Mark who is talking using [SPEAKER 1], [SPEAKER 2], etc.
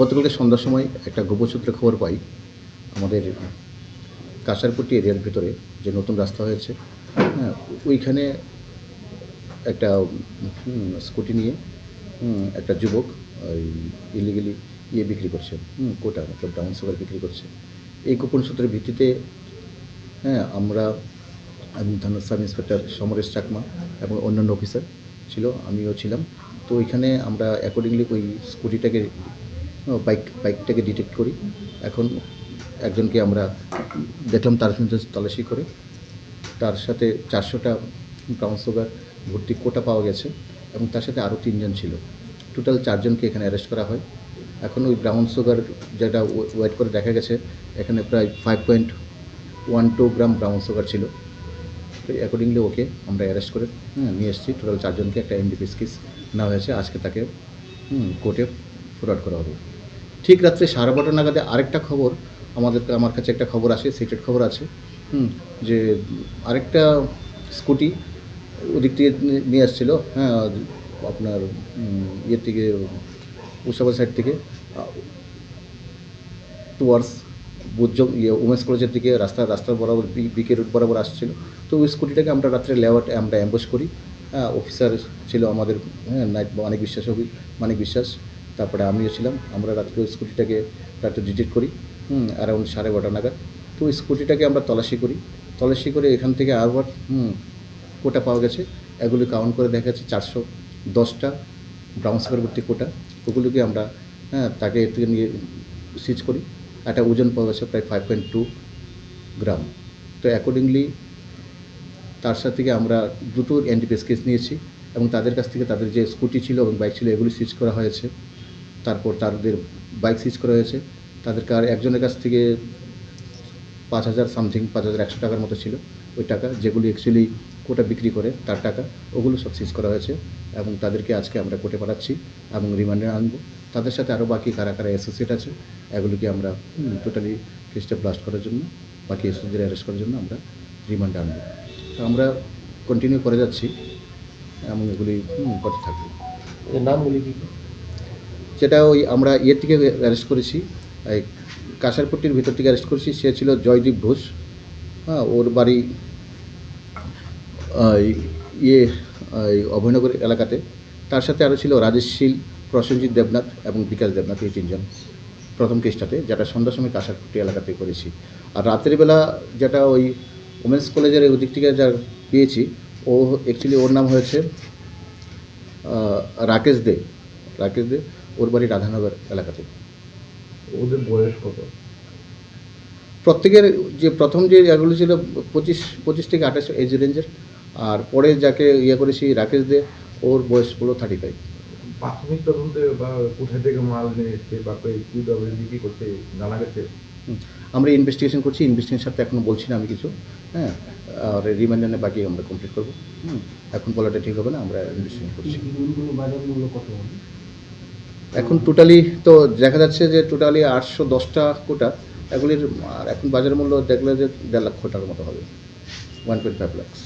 [SPEAKER 1] গতকালকে সন্ধ্যার সময় একটা গোপসূত্রে খবর পাই, আমাদের কাঁসারপট্টি এরিয়ার ভিতরে যে নতুন রাস্তা হয়েছে হ্যাঁ ওইখানে একটা স্কুটি নিয়ে একটা যুবক ওই ইলিগেলি ইয়ে বিক্রি করছে কোটা মতলব ব্রাউন সুগার বিক্রি করছে। এই গোপন সূত্রের ভিত্তিতে হ্যাঁ আমরা, আমি থানা সাব ইন্সপেক্টর সমরেশ চাকমা এবং অন্যান্য অফিসার ছিল, আমিও ছিলাম। তো ওইখানে আমরা অ্যাকর্ডিংলি ওই স্কুটিটাকে বাইক, বাইকটাকে ডিটেক্ট করি। এখন একজনকে আমরা দেখলাম তার সঙ্গে তল্লাশি করে। তার সাথে চারশোটা ব্রাউন সুগার ভর্তি কোটা পাওয়া গেছে এবং তার সাথে আরও তিনজন ছিল। টোটাল চারজনকে এখানে অ্যারেস্ট করা হয়। এখন ওই ব্রাউন সুগার যেটা ওয়েট করে দেখা গেছে, এখানে প্রায় five point one two gram brown sugar ছিল। তো অ্যাকর্ডিংলি ওকে আমরা অ্যারেস্ট করে হ্যাঁ নিয়ে এসেছি। টোটাল চারজনকে একটা এনডিপিএস কেস নেওয়া হয়েছে। আজকে তাকে কোর্টে ফরওয়ার্ড করা হবে। ঠিক রাত্রে সাড়ে বারোটা নাগাদে আরেকটা খবর আমাদের আমার কাছে একটা খবর আসে সিক্রেট খবর আছে। হুম, যে আরেকটা স্কুটি ওদিক থেকে নিয়ে- আসছিল হ্যাঁ আপনার ইয়ের থেকে উষাবাদ সাইড থেকে টুয়ার্স বুদ্ধ ইয়ে উমেন্স কলেজের দিকে রাস্তা রাস্তার বরাবর বিকে রুট বরাবর আসছিল। তো ওই স্কুটিটাকে আমরা রাত্রে লেআউট আমরা অ্যাম্বোস করি। হ্যাঁ অফিসার ছিল আমাদের হ্যাঁ নাইট মানিক বিশ্বাস অভি মানিক বিশ্বাস। তারপরে আমিও ছিলাম। আমরা রাত্রে ওই স্কুটিটাকে রাত্রে ডিটেক্ট করি, হুম অ্যারাউন্ড সাড়ে বারোটা নাগাদ। তো ওই স্কুটিটাকে আমরা তলাশি করি। তলাশি করে এখান থেকে আবার, হুম, কোটা পাওয়া গেছে। এগুলি কাউন্ট করে দেখা যাচ্ছে চারশো দশটা ব্রাউন সুগার কোটা। ওগুলোকে আমরা হ্যাঁ তাকে থেকে নিয়ে সিজ করি। একটা ওজন পাওয়া গেছে প্রায় ফাইভ পয়েন্ট টু গ্রাম তো অ্যাকর্ডিংলি তার সাথে থেকে আমরা দুটো এনডিপিএস কেস নিয়েছি এবং তাদের কাছ থেকে তাদের যে স্কুটি ছিল এবং বাইক ছিল, এগুলি সিজ করা হয়েছে। তারপর তাদের বাইক সিজ করা হয়েছে। তাদের কার একজনের কাছ থেকে পাঁচ হাজার সামথিং, পাঁচ হাজার একশো টাকার মতো ছিল ওই টাকা, যেগুলি অ্যাকচুয়ালি কোটা বিক্রি করে তার টাকা, ওগুলো সব সিজ করা হয়েছে এবং তাদেরকে আজকে আমরা কোর্টে পাঠাচ্ছি এবং রিমান্ডে আনব। তাদের সাথে আরও বাকি কারা কারা অ্যাসোসিয়েট আছে, এগুলিকে আমরা টোটালি কেসটা ব্লাস্ট করার জন্য বাকি অ্যাসোসিয়েট অ্যারেস্ট করার জন্য আমরা রিমান্ডে আনব। তো আমরা কন্টিনিউ করে যাচ্ছি এবং এগুলি করতে থাকব।
[SPEAKER 2] এর নামগুলি কি?
[SPEAKER 1] যেটা ওই আমরা ইয়ের থেকে অ্যারেস্ট করেছি, এই কাঁসারপট্টির ভিতর থেকে অ্যারেস্ট করেছি, সে ছিল জয়দীপ ঘোষ। হ্যাঁ ওর বাড়ি ইয়ে অভয়নগর এলাকাতে। তার সাথে আরও ছিল রাজেশ শীল, প্রসেনজিৎ দেবনাথ এবং বিকাশ দেবনাথ, এই তিনজন। প্রথম কেসটাতে, যেটা সন্ধ্যার সময় কাঁসারপট্টি এলাকাতে করেছি। আর রাতের বেলা যেটা ওই উমেন্স কলেজের ওদিক থেকে যা পেয়েছি, ও অ্যাকচুয়ালি ওর নাম হয়েছে রাকেশ দে। রাকেশ দে। ওর বাড়ি রাধানগর এলাকাতে
[SPEAKER 2] ওদের বয়স কত?
[SPEAKER 1] প্রত্যেকের যে প্রথম যে এগুলো ছিল পঁচিশ পঁচিশ থেকে আঠাশ এজ রেঞ্জের আর পরে যাকে ইয়ে করেছি রাকেশ দে ওর বয়স হলো থার্টি ফাইভ
[SPEAKER 2] প্রাথমিক তদন্তে বা কোথায় থেকে মাল নিয়ে এসছে বা কই- কীভাবে বিক্রি করছে জানা গেছে?
[SPEAKER 1] আমরা ইনভেস্টিগেশন করছি ইনভেস্টিগেশন সাথে এখনও বলছি না আমি কিছু হ্যাঁ আর রিমান্ডানে বাকি আমরা কমপ্লিট করব। হুম এখন বলাটা ঠিক হবে না আমরা ইনভেস্টিগেশন করছি।
[SPEAKER 3] বাজার মূল্য কত?
[SPEAKER 1] এখন টোটালি তো দেখা যাচ্ছে যে টোটালি আটশো দশটা কোটা এগুলির এখন বাজার মূল্য দেখলে যে দেড় লক্ষ টাকার মতো হবে ওয়ান পয়েন্ট ফাইভ লাক্স